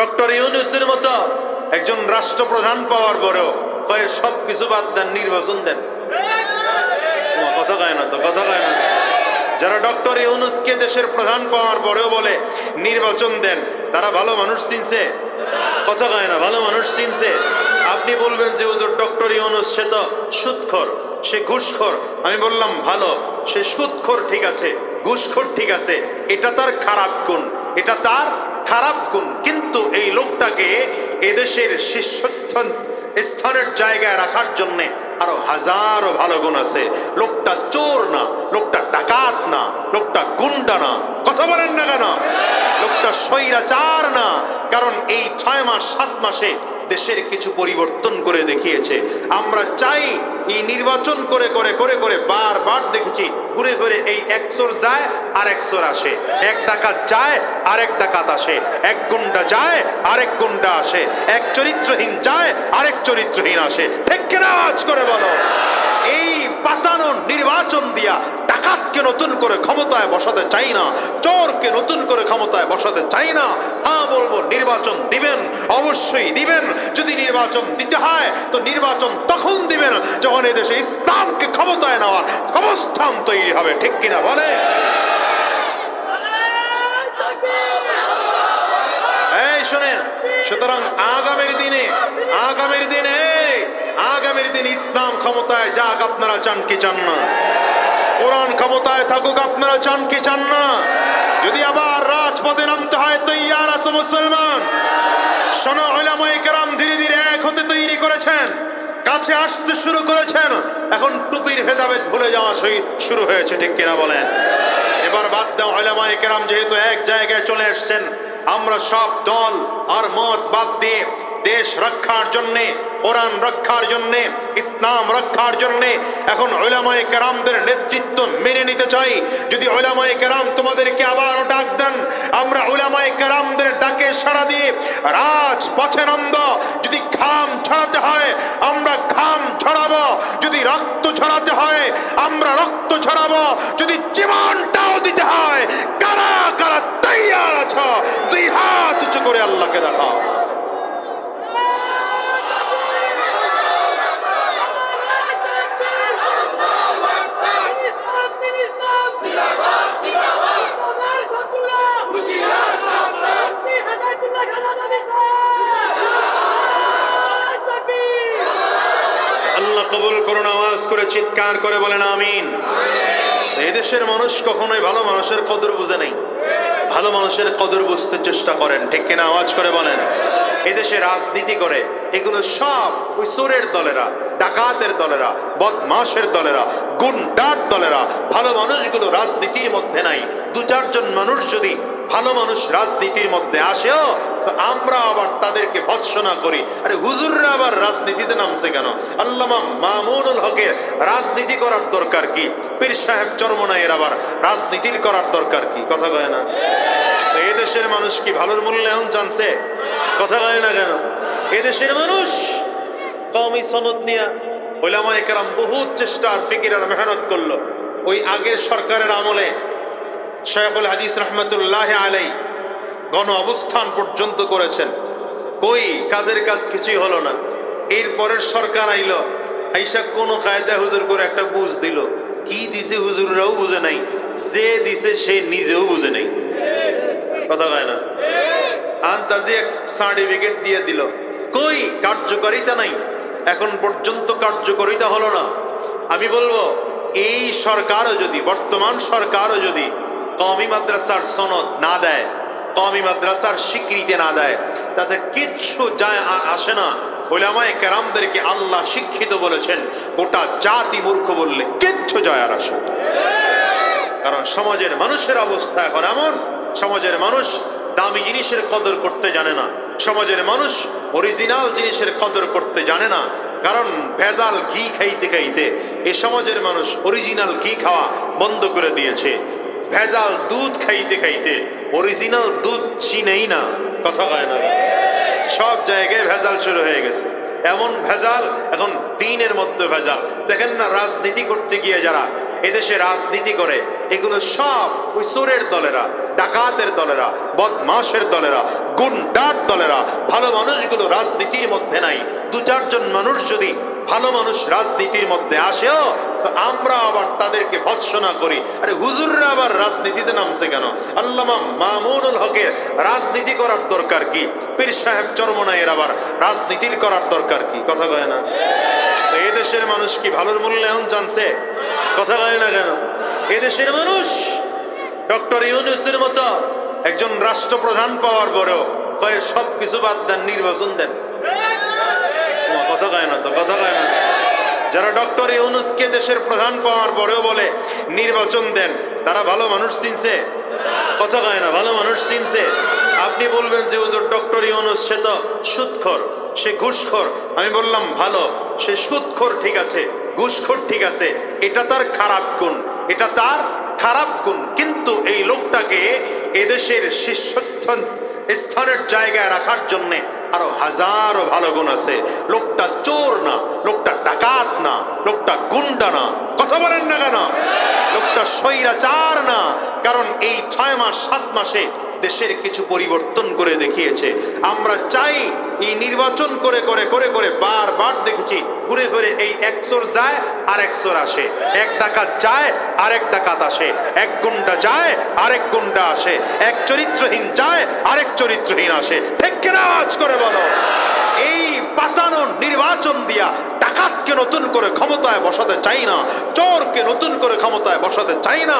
Doctor ইউনুসের মতো একজন রাষ্ট্রপ্রধান পাওয়ার পরেও কয়ে সব কিছু বাদ দেন, নির্বাচন দেন। কথা কয় না তো, কথা কয় না। যারা ডক্টর ইউনুসকে দেশের প্রধান পাওয়ার পরেও বলে নির্বাচন দেন, তারা ভালো মানুষ চিনছে? কথা কয় না, ভালো মানুষ চিনছে? আপনি বলবেন যে, হুজুর, ডক্টর ইউনুস সে তো সুৎখর, সে ঘুষখোর। আমি বললাম, ভালো, সে সুৎখোর ঠিক আছে, ঘুষখোর ঠিক আছে। এটা তার খারাপ গুণ, এটা তার খারাপ গুণ, কিন্তু এই লোকটাকে এদেশের শীর্ষস্থান, স্থানের জায়গায় রাখার জন্যে আরও হাজারো ভালো গুণ আছে। লোকটা চোর না, লোকটা ডাকাত না, লোকটা গুন্ডা না। কথা বলেন না কেন? লোকটা স্বৈরাচার না, কারণ এই ছয় মাস, সাত মাসে দেশের কিছু পরিবর্তন করে দেখিয়েছে। আমরা চাই এই নির্বাচন করে করে করে করে বারবার দেখেছি, ঘুরে ফিরে এই একশোর যায়, আর একশোর আসে। এক ডাকাত যায় আরেক ডাকাত আসে। এক গুন্ডা যায় আরেক গুন্ডা আসে। এক চরিত্রহীন যায় আরেক চরিত্রহীন আসে। ঠিক আওয়াজ করে বলো? এই পাতানো নির্বাচন দিয়া ডাকাতকে নতুন করে ক্ষমতায় বসাতে চাই না, চোরকে নতুন করে ক্ষমতায় বসাতে চাই না। হ্যাঁ বলব, নির্বাচন দিবেন, অবশ্যই দিবেন। যদি নির্বাচন দিতে হয়, তো নির্বাচন তখন দিবেন, যখন এদেশে ইসলামকে ক্ষমতায় নেওয়ার অবস্থান তৈরি হবে। ঠিক কিনা বলে? এই শোনেন, সুতরাং আগামীর দিনে আগামীর দিনে দিন ইসলাম ক্ষমতায় যাক আপনারা চান কি চান না। কোরআন ক্ষমতায় থাকুক আপনারা চান কি চান না। যদি আবার রাজপথে নামতে হয় তৈয়ার আছে মুসলমান। শোনো কেরাম ধীরে ধীরে এক হতে তৈরি করেছেন। কাছে আসতে শুরু করেছেন। এখন টুপির ভেদাভেদ ভুলে যাওয়া শুরু হয়েছে, ঠিক কিনা বলেন? এবার বাদ দাও ওলামায়ে কেরাম, যেহেতু এক জায়গায় চলে এসেছেন, আমরা সব দল আর মত বাদ দিয়ে দেশ রক্ষার জন্যে কোরআন রক্ষার জন্যে, ইসলাম রক্ষার জন্যে এখন ওলামায়ে কেরামদের নেতৃত্ব মেনে নিতে চাই। যদি ওলামায়ে কেরাম তোমাদেরকে আবারও ডাক দেন, আমরা ওলামায়ে কেরামদের ডাকে সাড়া দিয়ে রাজ পথে নন্দ যদি ঘাম ছড়াতে হয়, আমরা ঘাম ছড়াবো। যদি রক্ত ছড়াতে হয়, আমরা রক্ত ছড়াবো। যদি জীবনটাও দিতে হয়, কারা কারা তৈয়ার আছো, দুই হাত উঁচু করে আল্লাহকে দেখাও আল্লাহ কবুল করুন আওয়াজ করে চিৎকার করে বলেন, আমিন। এদেশের মানুষ কখনোই ভালো মানুষের কদর বুঝে নেই। ভালো মানুষের কদর বুঝতে চেষ্টা করেন, ঠিক কিনা আওয়াজ করে বলেন। এদেশে রাজনীতি করে, এগুলো সব ওই চোরের দলেরা, ডাকাতের দলেরা বদমাসের দলেরা, গুন্ডার দলেরা। ভালো মানুষগুলো রাজনীতির মধ্যে নাই। দু চারজন মানুষ যদি ভালো মানুষ রাজনীতির মধ্যে আসেও আমরা আবার তাদেরকে ভৎসনা করি। আরে হুজুররা আবার রাজনীতিতে নামছে কেন? আল্লামা মামুনুল হকের রাজনীতি করার দরকার কি? পীর সাহেব চরমনাইয়ের আবার রাজনীতির করার দরকার কি? কথা কয় না? এদেশের মানুষ কি ভালোর মূল্যায়ন জানছে? কথা কয় না কেন? এদেশের মানুষ কওমি সনদ নিয়ে ওলামায়ে কেরাম বহুত চেষ্টা আর ফিকির আর মেহনত করল। ওই আগের সরকারের আমলে শেখুল হাদিস রহমতুল্লাহ আলাই গণ অবস্থান পর্যন্ত করেছেন। কই, কাজের কাজ কিছুই হলো না। এরপরের সরকার আইলো, আইসা কোনো কায়দা হুজুর করে একটা বুঝ দিল। কি দিছে হুজুররাও বুঝে নাই, যে দিছে সে নিজেও বুঝে নাই। কথা কয় না? আন্তাজে এক সার্টিফিকেট দিয়ে দিল। কই, কার্যকারিতা নাই, এখন পর্যন্ত কার্যকারিতা হলো না। আমি বলব, এই সরকারও যদি, বর্তমান সরকারও যদি কমি মাদ্রাসার সনদ না দেয় কমি মাদ্রাসার স্বীকৃতি না দেয়, তাতে কিচ্ছু যায় আর আসে না। ওলামায়ে কেরামদেরকে আল্লাহ শিক্ষিত বলেছেন, গোটা জাতি মূর্খ বললে কিচ্ছু যায় আর আসে কারণ সমাজের মানুষের অবস্থা এখন এমন, সমাজের মানুষ দামি জিনিসের কদর করতে জানে না, সমাজের মানুষ অরিজিনাল জিনিসের কদর করতে জানে না, কারণ ভেজাল ঘি খাইতে খাইতে এ সমাজের মানুষ অরিজিনাল ঘি খাওয়া বন্ধ করে দিয়েছে। ভেজাল দুধ খাইতে খাইতে অরিজিনাল দুধ চিনেই না, কথা কয় না। সব জায়গায় ভেজাল শুরু হয়ে গেছে। এমন ভেজাল, এখন দিনের মধ্যে ভেজাল। দেখেন না, রাজনীতি করতে গিয়ে যারা এদেশে রাজনীতি করে, এগুলো সব ওই চোরের দলেরা, ডাকাতের দলেরা বদমাসের দলেরা, গুন্ডার দলেরা। ভালো মানুষগুলো রাজনীতির মধ্যে নাই। দু চারজন মানুষ যদি ভালো মানুষ রাজনীতির মধ্যে আসেও আমরা আবার তাদেরকে ভৎসনা করি। আরে হুজুররা আবার রাজনীতিতে নামছে কেন? আল্লামা মামুনুল হকের রাজনীতি করার দরকার কি? পীর সাহেব চরমনাইয়ের আবার রাজনীতির করার দরকার কি? কথা কয় না। এদেশের মানুষ কি ভালোর মূল্যায়ন জানছে? কথা কয় না কেন? এদেশের মানুষ ডক্টর ইউনুসের মতো একজন রাষ্ট্রপ্রধান পাওয়ার পরেও কয়ে সব কিছু বাদ দেন, নির্বাচন দেন। কথা কয় না তো, কথা কয় না। যারা ডক্টর ইউনুসকে দেশের প্রধান পাওয়ার পরেও বলে, নির্বাচন দেন, তারা ভালো মানুষ চিনছে? কথা কয় না, ভালো মানুষ চিনছে। আপনি বলবেন যে ওজোর ডক্টর ইউনুস সে তো সুদখোর সে ঘুষখোর। আমি বললাম, ভালো, সে সুদখোর ঠিক আছে, ঘুষখোর ঠিক আছে, এটা তার খারাপ গুণ, এটা তার খারাপ গুণ। কিন্তু এই লোকটাকে এদেশের শীর্ষস্থান, স্থানের জায়গায় রাখার জন্যে আরও হাজারো ভালো গুণ আছে। লোকটা চোর না, লোকটা ডাকাত না, লোকটা গুন্ডা না। কথা বলেন না কেন? লোকটা স্বৈরাচার না, কারণ এই ছয় মাস, সাত মাসে দেশের কিছু পরিবর্তন করে দেখিয়েছে। আমরা চাই এই নির্বাচন করে করে করে করে বারবার দেখেছি ঘুরে ফিরে এই একশোর যায় আর একশোর আসে। এক ডাকাত যায় আর এক ডাকাত আসে। এক গুন্ডা যায় আর এক গুন্ডা আসে। এক চরিত্রহীন যায়, আরেক চরিত্রহীন আসে। ঠিক কিনা আওয়াজ করে বলো, এই পাতানো নির্বাচন দিয়া ডাকাতকে নতুন করে ক্ষমতায় বসাতে চাই না, চোরকে নতুন করে ক্ষমতায় বসাতে চাই না